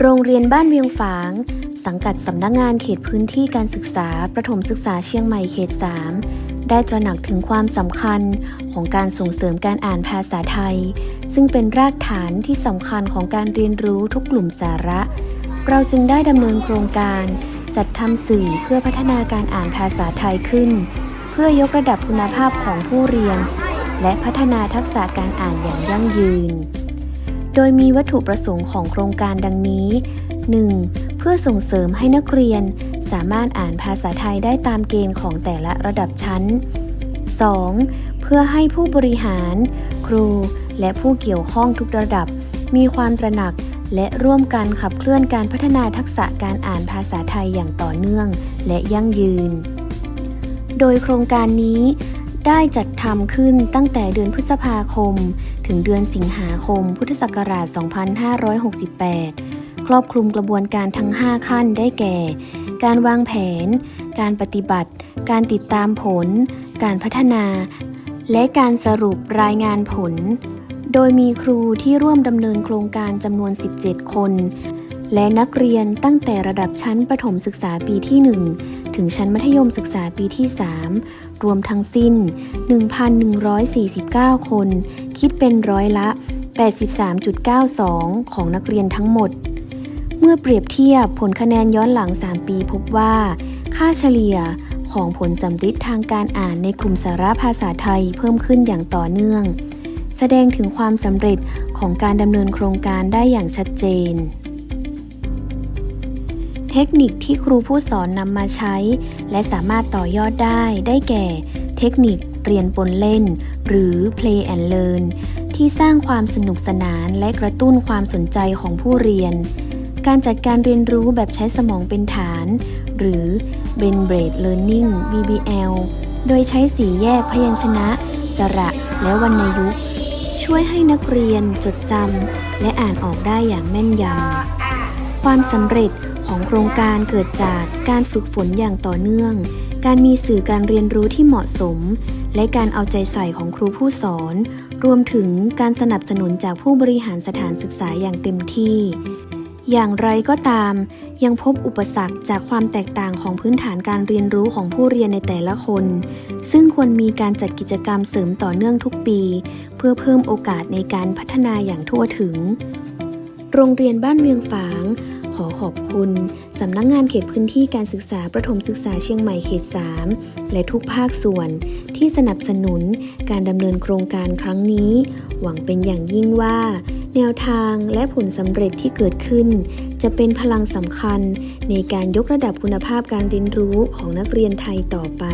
โรงเรียนบ้านเวียงฝาง สังกัดสำนักงานเขตพื้นที่การศึกษา ประถมศึกษาเชียงใหม่เขต 3 ได้ตระหนักถึงความสำคัญของการส่งเสริมการอ่านภาษาไทย ซึ่งเป็นรากฐานที่สำคัญของการเรียนรู้ทุกกลุ่มสาระ เราจึงได้ดำเนินโครงการ จัดทำสื่อเพื่อพัฒนาการอ่านภาษาไทยขึ้น เพื่อยกระดับคุณภาพของผู้เรียน และพัฒนาทักษะการอ่านอย่างยั่งยืน โดยมีวัตถุประสงค์ของโครงการดังนี้ 1. เพื่อส่งเสริมให้นักเรียน สามารถอ่านภาษาไทยได้ตามเกณฑ์ของแต่ละระดับชั้น 2. เพื่อให้ผู้บริหาร ครู และผู้เกี่ยวข้องทุกระดับ มีความตระหนักและร่วมกันขับเคลื่อนการพัฒนาทักษะการอ่านภาษาไทยอย่างต่อเนื่อง และยั่งยืน โดยโครงการนี้ ได้จัดทำขึ้นตั้งแต่เดือนพฤษภาคม ถึงเดือนสิงหาคม พุทธศักราช 2568 ครอบคลุมกระบวนการทั้ง 5 ขั้นได้แก่ การวางแผน การปฏิบัติ การติดตามผล การพัฒนา และการสรุปรายงานผล โดยมีครูที่ร่วมดำเนินโครงการจำนวน 17 คน และนักเรียนตั้งแต่ระดับชั้นประถมศึกษาปีที่ 1 ถึงชั้นมัธยมศึกษาปีที่ 3 รวมทั้งสิ้น 1,149 คน คิดเป็นร้อยละ 83.92 ของนักเรียนทั้งหมด เมื่อเปรียบเทียบผลคะแนนย้อนหลัง 3 ปีพบว่า ค่าเฉลี่ยของผลจำริดทางการอ่านในกลุ่มสาระภาษาไทยเพิ่มขึ้นอย่างต่อเนื่อง แสดงถึงความสำเร็จของการดำเนินโครงการได้อย่างชัดเจน เทคนิคที่ครูผู้สอนนำมาใช้ และสามารถต่อยอดได้ ได้แก่ เทคนิคเรียนปนเล่น หรือ play and learn ที่สร้างความสนุกสนานและกระตุ้นความสนใจของผู้เรียน การจัดการเรียนรู้แบบใช้สมองเป็นฐาน หรือ brain based learning BBL โดยใช้สีแยกพยัญชนะ สระและวรรณยุกต์ ช่วยให้นักเรียนจดจำและอ่านออกได้อย่างแม่นยำความสำเร็จ ของโครงการเกิดจากการฝึกฝนอย่างต่อเนื่อง การมีสื่อการเรียนรู้ที่เหมาะสม และการเอาใจใส่ของครูผู้สอน รวมถึงการสนับสนุนจากผู้บริหารสถานศึกษาอย่างเต็มที่ อย่างไรก็ตาม ยังพบอุปสรรคจากความแตกต่างของพื้นฐานการเรียนรู้ของผู้เรียนในแต่ละคน ซึ่งควรมีการจัดกิจกรรมเสริมต่อเนื่องทุกปี เพื่อเพิ่มโอกาสในการพัฒนาอย่างทั่วถึง โรงเรียนบ้านเวียงฝาง ขอขอบคุณสำนักงงานเขตพื้นที่การศึกษาประถมศึกษาเชียงใหม่เขต 3 และทุกภาคส่วนที่สนับสนุนการดำเนินโครงการครั้งนี้ หวังเป็นอย่างยิ่งว่า แนวทางและผลสำเร็จที่เกิดขึ้น จะเป็นพลังสำคัญในการยกระดับคุณภาพการเรียนรู้ของนักเรียนไทยต่อไป